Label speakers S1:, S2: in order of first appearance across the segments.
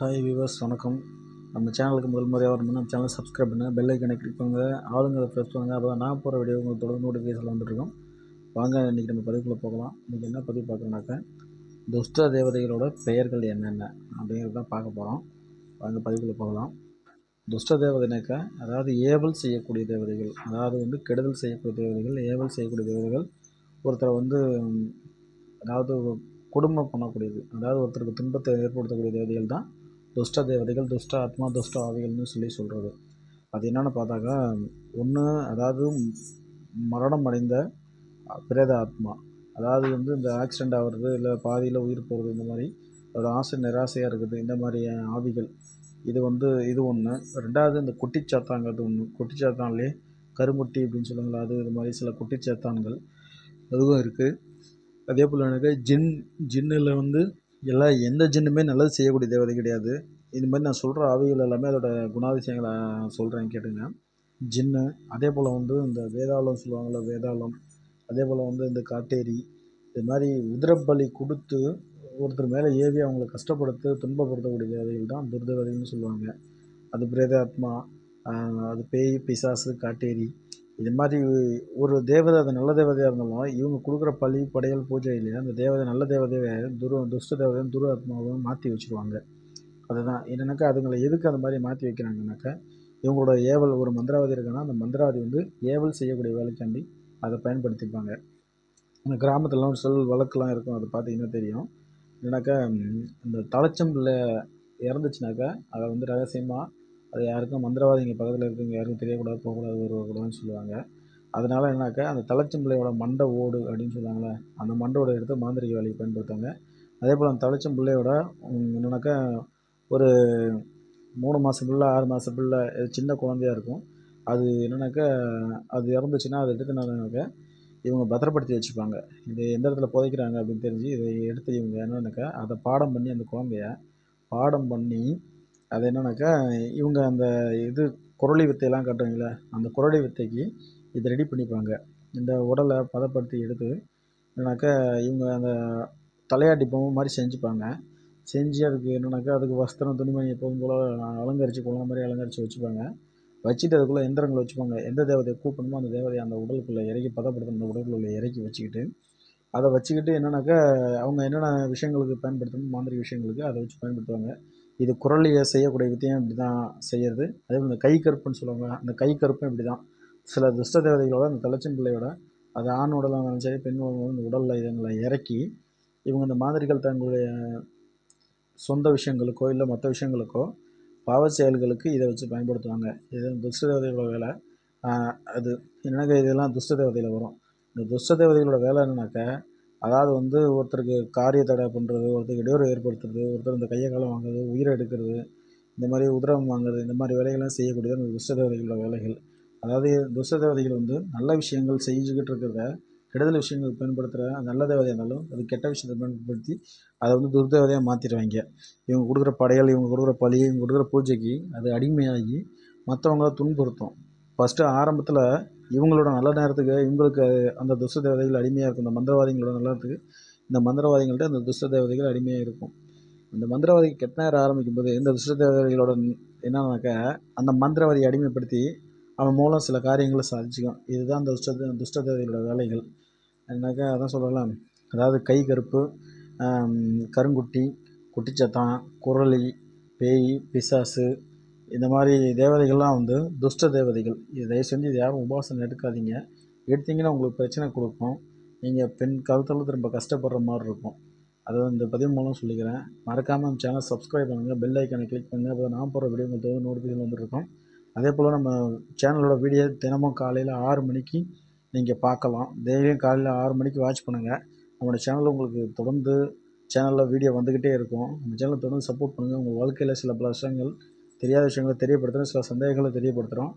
S1: Hi viewers வணக்கம். நம்ம சேனலுக்கு முதல் முறையாக வரணும்னா நம்ம சேனலை சப்ஸ்கிரைப் பண்ணுங்கள் பெல் ஐக்கனை கிளிக் பண்ணுங்கள் ஆளுங்க அதை ப்ரெஸ் பண்ணுங்கள் அப்போ தான் நான் போகிற வீடியோ உங்களுக்கு தொடர்ந்து நோட்டிஃபிகேஷன் வந்துருக்கோம் வாங்க இன்றைக்கி நம்ம பதிவுக்குள்ளே போகலாம். இன்றைக்கி என்ன பதிவு பார்க்குறோன்னாக்கா துஷ்ட தேவதைகளோட பெயர்கள் என்னென்ன அப்படிங்கிறது தான் பார்க்க போகிறோம் வாங்க பதிவுக்குள்ளே போகலாம். துஷ்ட தேவதைனாக்கா அதாவது ஏவல் செய்யக்கூடிய தேவதைகள் அதாவது வந்து கெடுதல் செய்யக்கூடிய தேவதைகள் ஏவல் செய்யக்கூடிய தேவதைகள் ஒருத்தரை வந்து அதாவது குடும்பம் பண்ணக்கூடியது அதாவது ஒருத்தருக்கு துன்பத்தை ஏற்படுத்தக்கூடிய தேவதைகள் தான் துஷ்ட தேவதைகள் துஷ்ட ஆத்மா துஷ்ட ஆவிகள்னு சொல்லி சொல்கிறது அது என்னென்னு பார்த்தாக்கா ஒன்று அதாவது மரணம் அடைந்த பிரேத ஆத்மா. அதாவது வந்து இந்த ஆக்சிடெண்ட் ஆகிறது இல்லை பாதியில் உயிர் போகிறது இந்த மாதிரி அதோட ஆசை நிராசையாக இருக்குது இந்த மாதிரி ஆவிகள். இது வந்து இது ஒன்று ரெண்டாவது இந்த குட்டிச்சாத்தாங்கிறது ஒன்று குட்டிச்சாத்தான்லேயே கருமுட்டி அப்படின்னு சொல்லுவாங்களா அது இது மாதிரி சில குட்டிச்சாத்தான்கள் அதுவும் இருக்குது அதே போல் எனக்கு ஜின் ஜின்னில் வந்து எல்லா எந்த ஜின்னுமே நல்லது செய்யக்கூடிய தேவதை கிடையாது. இது மாதிரி நான் சொல்கிற ஆவிகள் எல்லாமே அதோட குணாதிசயங்களை சொல்கிறேன் கேட்டுங்க. ஜின்னு அதே போல் வந்து இந்த வேதாளம் சொல்லுவாங்கள்ல வேதாளம். அதே போல் வந்து இந்த காட்டேரி. இது மாதிரி உதிரப்பலி கொடுத்து ஒருத்தர் மேலே ஏவி அவங்கள கஷ்டப்படுத்து துன்பப்படுத்தக்கூடிய தேவதைகள் தான் துர்தேவதைகள்னு சொல்லுவாங்க. அது பிரேதாத்மா அது பேய் பிசாசு காட்டேரி. இது மாதிரி ஒரு தேவதை அது நல்ல தேவதையாக இருந்தாலும் இவங்க கொடுக்குற பழி படையல் பூஜையிலே அந்த தேவதை நல்ல தேவதையை துரு துஷ்ட தேவதையும் துரு ஆத்மாவும் மாற்றி வச்சுருவாங்க. அதுதான். என்னென்னாக்கா அதுங்களை எதுக்கு அந்த மாதிரி மாற்றி வைக்கிறாங்கனாக்கா இவங்களோட ஏவல் ஒரு மந்திரவாதி இருக்குன்னா அந்த மந்திரவாதி வந்து ஏவல் செய்யக்கூடிய வேலைக்காண்டி அதை பயன்படுத்திப்பாங்க. இந்த கிராமத்துலலாம் ஒரு சொல் வழக்கெலாம் இருக்கும். அதை பார்த்தீங்கன்னா தெரியும்? என்னன்னாக்கா இந்த தலைச்சம்பில் இறந்துச்சுனாக்கா அதை வந்து ரகசியமாக அது யாருக்கும் மந்திரவாதிங்க பக்கத்தில் இருக்கவங்க யாருக்கும் தெரியக்கூடாது போகக்கூடாது வருவக்கூடாதுன்னு சொல்லுவாங்க. அதனால் என்னாக்கா அந்த தலைச்சம்பிள்ளையோட மண்டை ஓடு அப்படின்னு சொல்லுவாங்கள்ல அந்த மண்டோட எடுத்து மாந்திரிக வேலைக்கு பயன்படுத்துவாங்க. அதே போல் அந்த தலைச்சம்பிள்ளையோட என்னென்னாக்கா என்னன்னாக்கா ஒரு மூணு மாதம் பிள்ளை ஆறு மாதம் பிள்ளை சின்ன குழந்தையா இருக்கும். அது என்னென்னாக்கா அது இறந்துச்சுன்னா அதை எடுத்து என்னன்னாக்கா இவங்க பத்திரப்படுத்தி வச்சுப்பாங்க. இது எந்த இடத்துல புதைக்கிறாங்க அப்படின்னு தெரிஞ்சு இதை எடுத்து இவங்க என்னென்னாக்கா அதை பாடம் பண்ணி அந்த குழந்தைய பாடம் பண்ணி அது என்னென்னாக்கா இவங்க அந்த இது குரளி வித்தையெல்லாம் காட்டுவீங்களே அந்த குரளி வித்தைக்கு இதை ரெடி பண்ணிப்பாங்க. இந்த உடலை பதப்படுத்தி எடுத்து என்னென்னாக்கா இவங்க அந்த தலையாட்டி பொம்மை மாதிரி செஞ்சுப்பாங்க. செஞ்சு அதுக்கு என்னென்னாக்கா அதுக்கு வஸ்திரம் துணிமணி எப்போதும் போல் அலங்கரித்து கொள்ள மாதிரி அலங்கரித்து வச்சுப்பாங்க. வச்சுட்டு அதுக்குள்ளே எந்திரங்கள் வச்சுப்பாங்க. எந்த தேவதையை கூப்பிடணுமோ அந்த தேவதையை அந்த உடலுக்குள்ளே இறக்கி பதப்படுத்தணும் அந்த உடலுக்குள்ளே இறக்கி வச்சுக்கிட்டு அதை வச்சுக்கிட்டு என்னென்னாக்கா அவங்க என்னென்ன விஷயங்களுக்கு பயன்படுத்தணும் மாந்திரிக விஷயங்களுக்கு அதை வச்சு பயன்படுத்துவாங்க. இது குரலில் செய்யக்கூடிய வித்தையும் இப்படி தான் செய்கிறது அதே இந்த கை கருப்புன்னு சொல்லுவாங்க அந்த கை கருப்பும் இப்படி தான் சில துஷ்ட தேவதைகளோட அந்த தலைச்சன் பிள்ளையோட அது ஆண் உடலாக இருந்தாலும் சரி பெண் உடலாக இந்த உடலில் இதுங்களை இறக்கி இவங்க இந்த மாதிரிகள் தங்களுடைய சொந்த விஷயங்களுக்கோ இல்லை மற்ற விஷயங்களுக்கோ பாவ செயல்களுக்கு இதை வச்சு பயன்படுத்துவாங்க. இது துஷ்ட தேவதைகளோட வேலை. அது என்னன்னாக்கா இதெல்லாம் துஷ்ட தேவதையில் வரும்? இந்த துஷ்ட தேவதைகளோட வேலை என்னன்னாக்கா அதாவது வந்து ஒருத்தருக்கு காரிய தடை பண்ணுறது ஒருத்தருக்கு இடையூறு ஏற்படுத்துறது ஒருத்தர் இந்த கையை காலம் வாங்குறது உயிரை எடுக்கிறது இந்த மாதிரி உதிரம் வாங்குறது இந்த மாதிரி வேலைகள்லாம் செய்யக்கூடியது அந்த துஷ்ட தேவதைகளோட வேலைகள். அதாவது துஷ்ட தேவதைகள் வந்து நல்ல விஷயங்கள் செஞ்சுக்கிட்டு இருக்கிறத கெடுதல் விஷயங்கள் பயன்படுத்துகிற நல்ல தேவதையாக இருந்தாலும் அது கெட்ட விஷயத்தை பயன்படுத்தி அதை வந்து துர்தேவதையாக மாற்றிடுவாங்க இவங்க கொடுக்குற படையல் இவங்க கொடுக்குற பழி இவங்க கொடுக்குற பூஜைக்கு அது அடிமையாகி மற்றவங்கள துன்புறுத்தும். ஃபஸ்ட்டு ஆரம்பத்தில் இவங்களோட நல்ல நேரத்துக்கு இவங்களுக்கு அந்த துஷ்ட தேவதைகள் அடிமையாக இருக்கும். இந்த மந்திரவாதிகளோட நல்ல நேரத்துக்கு இந்த மந்திரவாதிகள்ட்ட அந்த துஷ்ட தேவதைகள் அடிமையாக இருக்கும். அந்த மந்திரவாதி கெட்ட நேரம் ஆரம்பிக்கும் போது இந்த துஷ்ட தேவதைகளோட என்னன்னாக்கா அந்த மந்திரவாதியை அடிமைப்படுத்தி அவன் மூலம் சில காரியங்களை சாதிச்சுக்கும். இதுதான் அந்த துஷ்ட துஷ்ட தேவதைகளோட வேலைகள். என்னக்கா அதான் சொல்லலாம். அதாவது கை கருப்பு கருங்குட்டி குட்டிச்சத்தான் குரளி பேய் பிசாசு இந்த மாதிரி தேவதைகள்லாம் வந்து துஷ்ட தேவதைகள். இது தயவு செஞ்சு இது யாரும் உபாசனை எடுக்காதீங்க. எடுத்தீங்கன்னா உங்களுக்கு பிரச்சனை கொடுக்கும். நீங்கள் பெண் காலத்தில் திரும்ப கஷ்டப்படுற மாதிரி இருக்கும். அதை இந்த பதிவு மூலம் சொல்லிக்கிறேன். மறக்காமல் நம்ம சேனல் சப்ஸ்கிரைப் பண்ணுங்கள் பெல் ஐக்கானை கிளிக் பண்ணுங்கள் அப்போ நான் போகிற வீடியோ உங்களுக்கு நோட்டிஃபிகேஷன் வந்துருக்கும். அதே போல் நம்ம சேனலோட வீடியோ தினமும் காலையில் ஆறு மணிக்கு நீங்கள் பார்க்கலாம். டெய்லியும் காலையில் ஆறு மணிக்கு வாட்ச் பண்ணுங்கள் நம்மளோட சேனலில் உங்களுக்கு தொடர்ந்து சேனலில் வீடியோ வந்துக்கிட்டே இருக்கும். நம்ம சேனலை தொடர்ந்து சப்போர்ட் பண்ணுங்கள் உங்கள் வாழ்க்கையில் சில பல விஷயங்கள் தெரியாத விஷயங்களை தெரியப்படுத்துகிறோம் சில சந்தேகங்களை தெரியப்படுத்துகிறோம்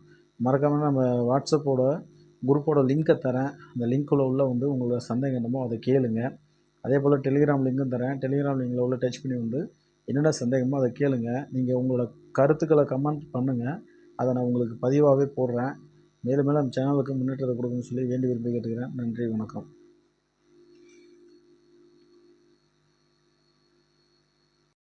S1: மறக்காமல் நம்ம வாட்ஸ்அப்போட குரூப்போட லிங்க்கை தரேன். அந்த லிங்க்கில் உள்ள வந்து உங்களோட சந்தேகம் என்னமோ அதை கேளுங்க. அதே போல் டெலிகிராம் லிங்க்கும் தரேன். டெலிகிராம் லிங்கில் உள்ள டச் பண்ணி வந்து என்னென்ன சந்தேகமோ அதை கேளுங்க. நீங்கள் உங்களோட கருத்துக்களை கமெண்ட் பண்ணுங்கள் அதை நான் உங்களுக்கு பதிவாகவே போடுறேன். மேலும் மேலும் நம்ம சேனலுக்கு முன்னேற்றத்தை கொடுக்கணும்னு சொல்லி வேண்டி விரும்பி கேட்டுக்கிறேன். நன்றி வணக்கம்.